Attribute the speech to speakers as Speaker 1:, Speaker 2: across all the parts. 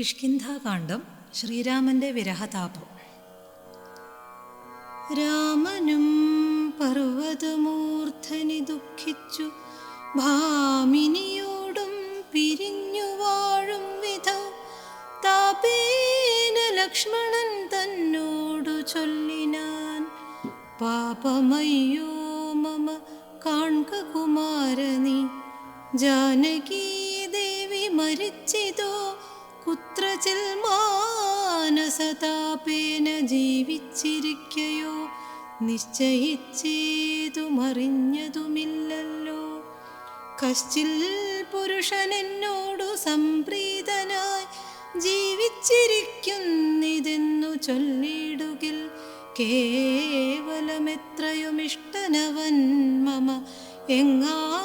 Speaker 1: കിഷ്കിന്ധാകാന്ഡം ശ്രീരാമന്റെ വിരഹതാപം. രാമനും പർവതമൂർധനി ദുഃഖിച്ചു ഭാമിനിയോടും പിരിഞ്ഞു വാഴും വിധ. താപേന ലക്ഷ്മണൻ തന്നോടു ചൊല്ലിനാൻ പാപമയ്യോ മമ കാൺകുമാരനി ജാനകീ ദേവി മരിച്ചിതോ കുത്രചിൽ മാനസതാപേന ജീവിച്ചിരിക്കയോ? നിശ്ചയിച്ചേതുമറിഞ്ഞതുമില്ലല്ലോ. കശ്ചിൽ പുരുഷൻ എന്നോടു സംപ്രീതനായി ജീവിച്ചിരിക്കുന്നിതെന്നു ചൊല്ലിടുകിൽ കേവലമെത്രയുമിഷ്ടനവൻ മമ. എങ്ങാനുമുണ്ടിരിക്കുന്നതെന്നാകിൽ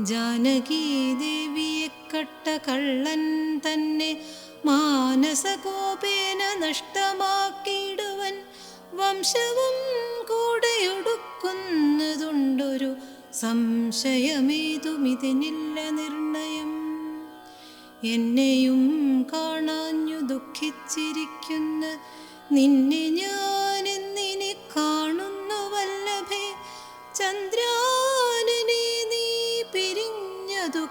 Speaker 1: ജാനകീ ദേവിയെ കട്ട കള്ളൻ തന്നെ മാനസകോപേന നഷ്ടമാക്കിയിടുവൻ. വംശവും കൂടെയൊടുക്കുന്നതുണ്ടൊരു സംശയമേതുമിതിനില്ല നിർണയം. എന്നെയും കാണാഞ്ഞു ദുഃഖിച്ചിരിക്കുന്ന നിന്നെ ഞാൻ എന്നിനെ കാണുന്നു വല്ലഭേ. ചന്ദ്രാനനെ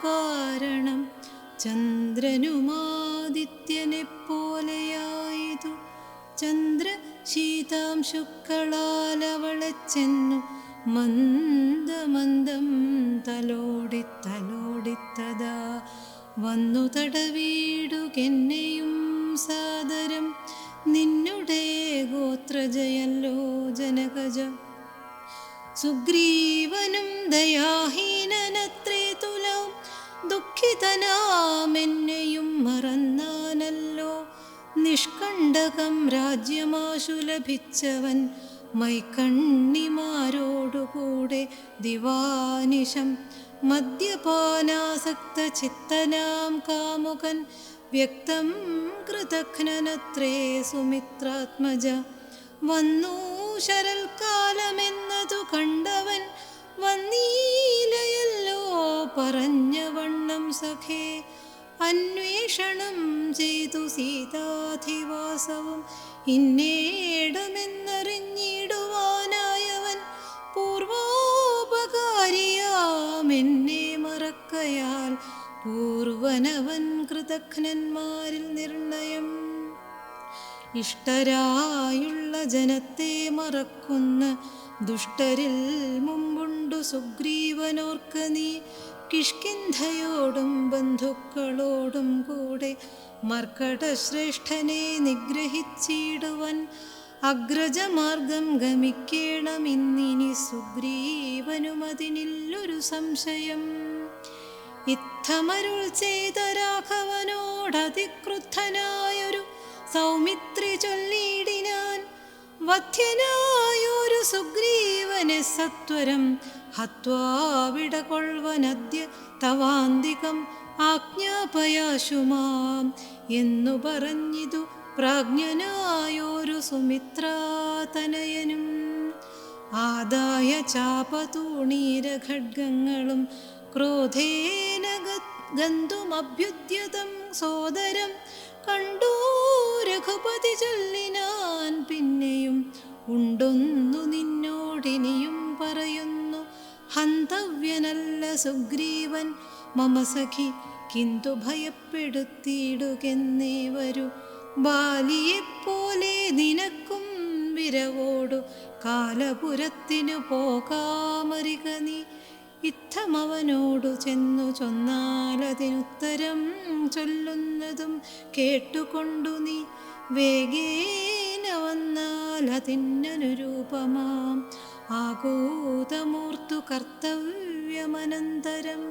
Speaker 1: കാരണം ചന്ദ്രനുമാദിത്യനെ പോലെയായതു ചന്ദ്ര ശീതാംശുക്കളാൽ അവളെ ചെന്നു. മന്ദമന്ദം തലോടി തലോടിത്തതാ വന്നു തടവീടുകെന്നെയും സാദരം. നിന്നുടെ ഗോത്രജയല്ലോ ജനകജ. സുഗ്രീവനും ദയാഹീനനത്രേ ദുഃഖിതനാമെന്നെയും മറന്നാനല്ലോ. നിഷ്കണ്ടകം രാജ്യമാശു ലഭിച്ചവൻ മൈക്കണ്ണിമാരോടുകൂടെ ദിവാനിശം. മദ്യപാനാസക്ത ചിത്തനാം കാമുകൻ വ്യക്തം കൃതഘ്നനത്രേ സുമിത്രാത്മജ. വന്നു ശരൽക്കാലമെന്നതു കണ്ടവൻ വന്നീലയല്ലോ പറഞ്ഞ വണ്ണം സഖേ. അന്വേഷണം ചെയ്തു സീതാധിവാസവും. ഇന്നേടമെന്നറിഞ്ഞിടുവാനായവൻ പൂർവോപകാരിയാമെന്നെ മറക്കയാൽ പൂർവനവൻ കൃതഘ്നന്മാരിൽ നിർണയം. ഇഷ്ടരായുള്ള ജനത്തെ മറക്കുന്ന ദുഷ്ടരിൽ മുമ്പുണ്ടു സുഗ്രീവനോർക്ക നീ. കിഷ്കിന്ധയോടും ബന്ധുക്കളോടും കൂടെ മർക്കടശ്രേഷ്ഠനെ നിഗ്രഹിച്ചിടുവൻ. അഗ്രജമാർഗം ഗമിക്കേണമിന്നിനി സുഗ്രീവനുമതിനില്ലൊരു സംശയം. ഇത്തമരുൾ ചെയ്ത രാഘവനോടതിക്രുദ്ധനായൊരു സൗമിത്രി ചൊല്ലിയിടിനാൻ വധ്യനായൊരു സുഗ്രീവനെ സത്വരം ഹത്വാവിട കൊൾവനദ്യ തവാന്തികം ആജ്ഞാപയാശുമാം എന്നു പറഞ്ഞിതു പ്രാജ്ഞനായോരു സുമിത്രാതനയനും. ആദായ ചാപതൂണീരഖഡ്ഗങ്ങളും ക്രോധേന ഗന്ധുമഭ്യുദ്യതം സോദരം കണ്ടൂ രഘുപതി ചൊല്ലിനാൻ പിന്നെയും ഉണ്ടൊന്നു ഹന്തവ്യനല്ല സുഗ്രീവൻ. മമ സഖി കിന്തു ഭയപ്പെടുത്തിയിടുകെന്നേ വരൂ. ബാലിയെപ്പോലെ നിനക്കും വിരവോടു. കാലപുരത്തിനു പോകാമറിക നീ. ഇത്തമവനോടു ചെന്നു ചൊന്നാലതിനുത്തരം ചൊല്ലുന്നതും കേട്ടുകൊണ്ടു നീ. വേഗേന വന്നാൽ അതിനനുരൂപമാം. ആകൂതമൂർത്തു കർത്തവ്യമനന്തരം